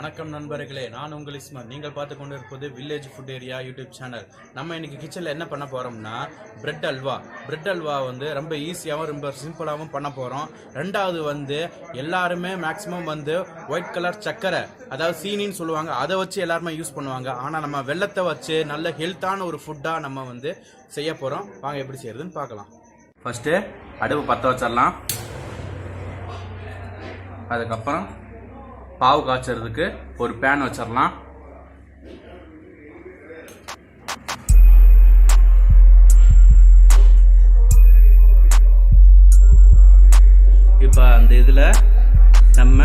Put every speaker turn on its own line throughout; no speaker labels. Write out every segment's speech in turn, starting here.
வணக்கம் நண்பர்களே நான் உங்கள் இஸ்மான். நீங்கள் பார்த்து கொண்டு இருப்பது village food area YouTube channel நம்ம இன்னைக்கு கிச்சனில் என்ன பண்ண போகிறோம்னா பிரெட் அல்வா. பிரெட் அல்வா வந்து ரொம்ப ஈஸியாகவும் ரொம்ப சிம்பிளாகவும் பண்ண போகிறோம் ரெண்டாவது வந்து எல்லாருமே மேக்ஸிமம் வந்து ஒயிட் கலர் சக்கரை அதாவது சீனின்னு சொல்லுவாங்க. அதை வச்சு எல்லாருமே யூஸ் பண்ணுவாங்க. ஆனால் நம்ம வெள்ளத்தை வச்சு நல்ல ஹெல்த்தான ஒரு ஃபுட்டாக நம்ம வந்து செய்ய போகிறோம் வாங்க எப்படி செய்யறதுன்னு பார்க்கலாம். ஃபஸ்ட்டு அடுப்பு பற்ற வச்சிடலாம். அதுக்கப்புறம் பாவு காய்ச்சறதுக்கு ஒரு பேன் வச்சிடலாம் இப்போ அந்த இதில் நம்ம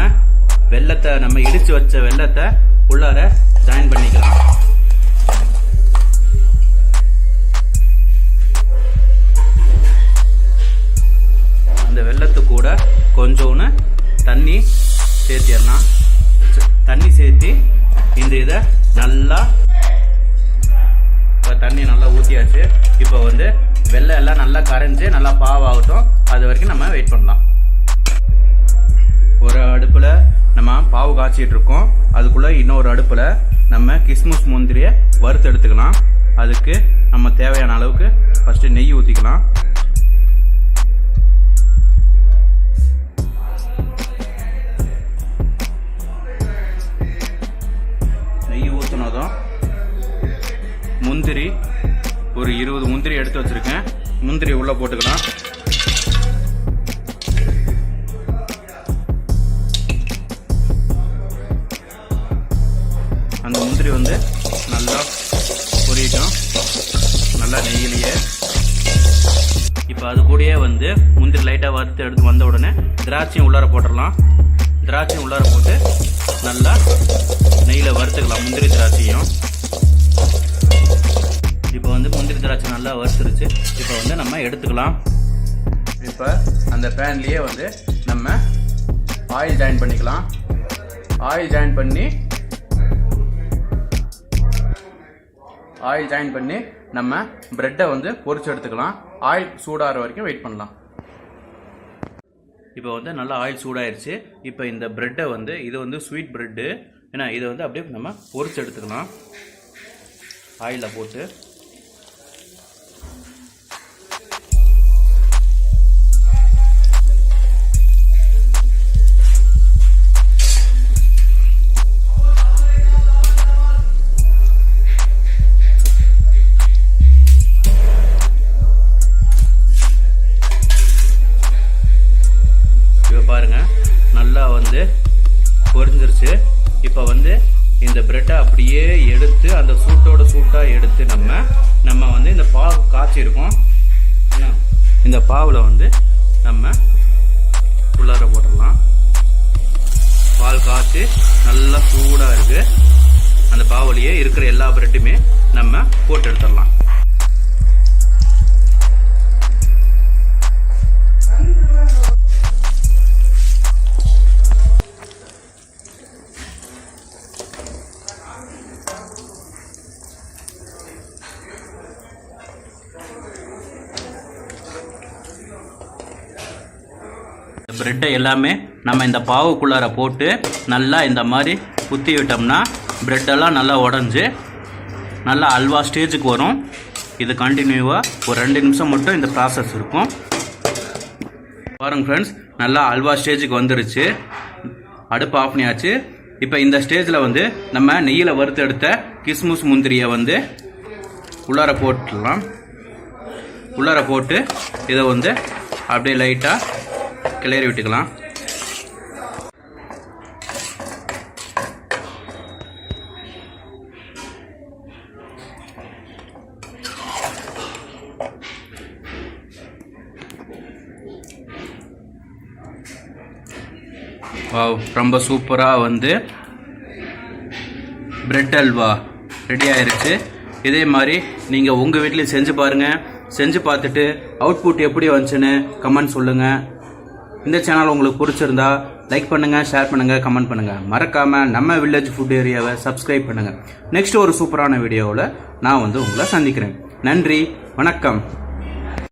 வெள்ளத்தை நம்ம இடித்து வச்ச வெள்ளத்தை உள்ளார ஜாயின் பண்ணிக்கலாம். அந்த வெள்ளத்து கூட கொஞ்சோன்னு தண்ணி சேர்த்திடலாம் தண்ணி சேர்த்தி இந்த இதை நல்லா இப்போ தண்ணி நல்லா ஊற்றியாச்சு இப்போ வந்து வெள்ளை எல்லாம் நல்லா கரைஞ்சி நல்லா பாவாகட்டும். அது வரைக்கும் நம்ம வெயிட் பண்ணலாம். ஒரு அடுப்பில் நம்ம பாவு காய்ச்சிட்டு இருக்கோம். அதுக்குள்ளே இன்னொரு அடுப்பில் நம்ம கிஸ்மிஸ் முந்திரியை வறுத்து எடுத்துக்கலாம். அதுக்கு நம்ம தேவையான அளவுக்கு ஃபஸ்ட்டு நெய் ஊற்றிக்கலாம் முந்திரி ஒரு இருபது முந்திரி எடுத்து வச்சிருக்கேன். முந்திரி உள்ளே போட்டுக்கலாம். அந்த முந்திரி வந்து நல்லா பொரியட்டும். நல்லா நெய்யிலேயே. இப்போ அது கூடயே வந்து முந்திரி லைட்டாக வறுத்து எடுத்து வந்த உடனே திராட்சையும் உள்ளார போட்டுடலாம். திராட்சையும் உள்ளார போட்டு நல்லா நெய்யில் வறுத்துக்கலாம் முந்திரி திராட்சையும். இப்போ வந்து முந்திரி திராட்சை நல்லா வறுத்துருச்சு. இப்போ வந்து நம்ம எடுத்துக்கலாம். இப்போ அந்த பேன்லேயே வந்து நம்ம ஆயில் ஜாயின் பண்ணிக்கலாம். ஆயில் ஜாயின் பண்ணி ஆயில் ஜாயின் பண்ணி நம்ம பிரெட்டை வந்து பொரிச்சு எடுத்துக்கலாம். ஆயில் சூடாகிற வரைக்கும் வெயிட் பண்ணலாம். இப்போ வந்து நல்லா ஆயில் சூடாயிருச்சு. இப்போ இந்த பிரெட்டை வந்து இது வந்து ஸ்வீட் பிரெட்டு ஏன்னா இதை வந்து அப்படியே நம்ம பொரிச்சு எடுத்துக்கலாம். ஆயிலில் போட்டு. வந்து பொரிஞ்சிருச்சு. இப்போ வந்து இந்த பிரெட்டை அப்படியே எடுத்து அந்த சூட்டோட சூட்டாக எடுத்து நம்ம நம்ம வந்து இந்த பாவு காய்ச்சிருக்கோம். இந்த பாவில் வந்து நம்ம உள்ளார போட்டுடலாம். பால் காய்ச்சி நல்லா சூடாக இருக்குது அந்த பாவுலையே இருக்கிற எல்லா பிரெட்டுமே நம்ம போட்டு எடுத்துடலாம். பிரெட்டை எல்லாமே நம்ம இந்த பாவுக்குள்ளார போட்டு நல்லா இந்த மாதிரி குத்தி விட்டோம்னா பிரெட்டெல்லாம் நல்லா உடஞ்சி நல்லா அல்வா ஸ்டேஜுக்கு வரும். இது கண்டினியூவாக ஒரு ரெண்டு நிமிஷம் மட்டும் இந்த ப்ராசஸ் இருக்கும். பாருங்க ஃப்ரெண்ட்ஸ் நல்லா அல்வா ஸ்டேஜுக்கு வந்துருச்சு. அடுப்பு ஆஃப் பண்ணியாச்சு. இப்போ இந்த ஸ்டேஜில் வந்து நம்ம நெய்யில் வறுத்து எடுத்த கிஸ்மிஸ் முந்திரியை வந்து உள்ளார போட்டுடலாம். உள்ளார போட்டு இதை வந்து அப்படியே லைட்டாக கிளறி விட்டுக்கலாம். வாவ் ரொம்ப சூப்பராக வந்து பிரெட் அல்வா ரெடி ஆயிருச்சு. இதே மாதிரி நீங்கள் உங்கள் வீட்லேயும் செஞ்சு பாருங்கள் செஞ்சு பார்த்துட்டு அவுட்புட் எப்படி வந்துச்சுன்னு கமெண்ட் சொல்லுங்கள் இந்த சேனல் உங்களுக்கு பிடிச்சிருந்தா லைக் பண்ணுங்கள் ஷேர் பண்ணுங்கள் கமெண்ட் பண்ணுங்கள் மறக்காமல் நம்ம வில்லேஜ் ஃபுட் ஏரியாவை சப்ஸ்கிரைப் பண்ணுங்கள் நெக்ஸ்ட் ஒரு சூப்பரான வீடியோவில் நான் வந்து உங்களை சந்திக்கிறேன். நன்றி வணக்கம்.